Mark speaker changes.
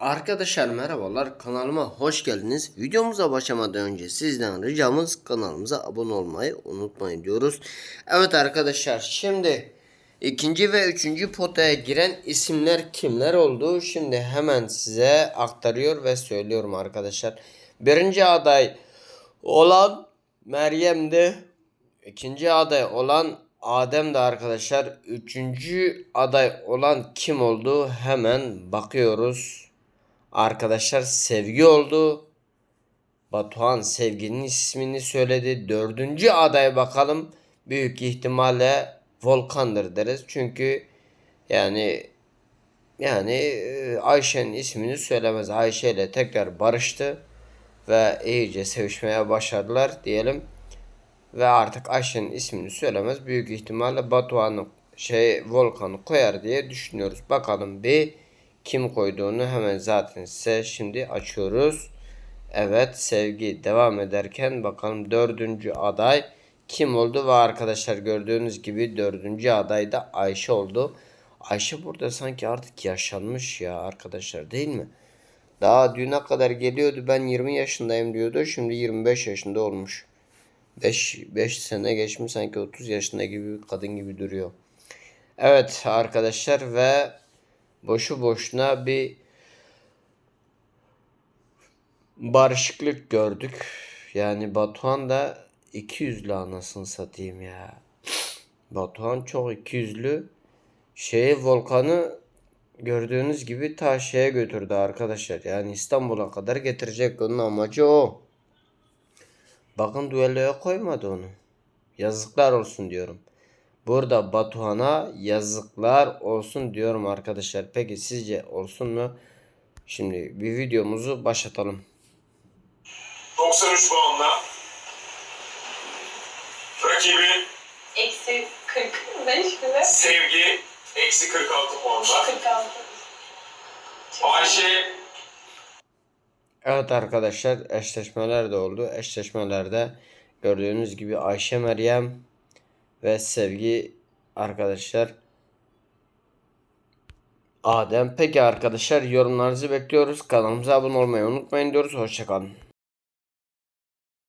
Speaker 1: Arkadaşlar merhabalar kanalıma hoş geldiniz. Videomuza başlamadan önce sizden ricamız kanalımıza abone olmayı unutmayın diyoruz. Evet arkadaşlar şimdi ikinci ve üçüncü potaya giren isimler kimler oldu? Şimdi hemen size aktarıyor ve söylüyorum arkadaşlar. Birinci aday olan Meryem'di. İkinci aday olan Adem de arkadaşlar. Üçüncü aday olan kim oldu? Hemen bakıyoruz. Arkadaşlar sevgi oldu. Batuhan sevginin ismini söyledi. Dördüncü aday bakalım. Büyük ihtimalle Volkan'dır deriz. Çünkü yani yani e, Ayşe'nin ismini söylemez. Ayşe ile tekrar barıştı ve iyice sevişmeye başladılar diyelim. Ve artık Ayşe'nin ismini söylemez. Büyük ihtimalle Batuhan'ı şey Volkan'ı koyar diye düşünüyoruz. Bakalım bir kim koyduğunu hemen zaten size şimdi açıyoruz. Evet sevgi devam ederken bakalım dördüncü aday kim oldu ve arkadaşlar gördüğünüz gibi dördüncü aday da Ayşe oldu. Ayşe burada sanki artık yaşlanmış ya arkadaşlar değil mi? Daha düne kadar geliyordu ben 20 yaşındayım diyordu şimdi 25 yaşında olmuş. 5 5 sene geçmiş sanki 30 yaşında gibi kadın gibi duruyor. Evet arkadaşlar ve boşu boşuna bir barışıklık gördük. Yani Batuhan da 200'lü anasını satayım ya. Batuhan çok 200'lü. Şeye Volkan'ı gördüğünüz gibi ta şeye götürdü arkadaşlar. Yani İstanbul'a kadar getirecek onun amacı o. Bakın düelloya koymadı onu. Yazıklar olsun diyorum. Burada Batuhan'a yazıklar olsun diyorum arkadaşlar. Peki sizce olsun mu? Şimdi bir videomuzu başlatalım.
Speaker 2: 93 puanla. Rakibi
Speaker 3: Eksi 45 bile.
Speaker 2: Sevgi eksi 46 puanla.
Speaker 3: 46.
Speaker 2: Ayşe
Speaker 1: Evet arkadaşlar eşleşmeler de oldu. Eşleşmelerde gördüğünüz gibi Ayşe Meryem ve Sevgi arkadaşlar Adem. Peki arkadaşlar yorumlarınızı bekliyoruz. Kanalımıza abone olmayı unutmayın diyoruz. Hoşçakalın.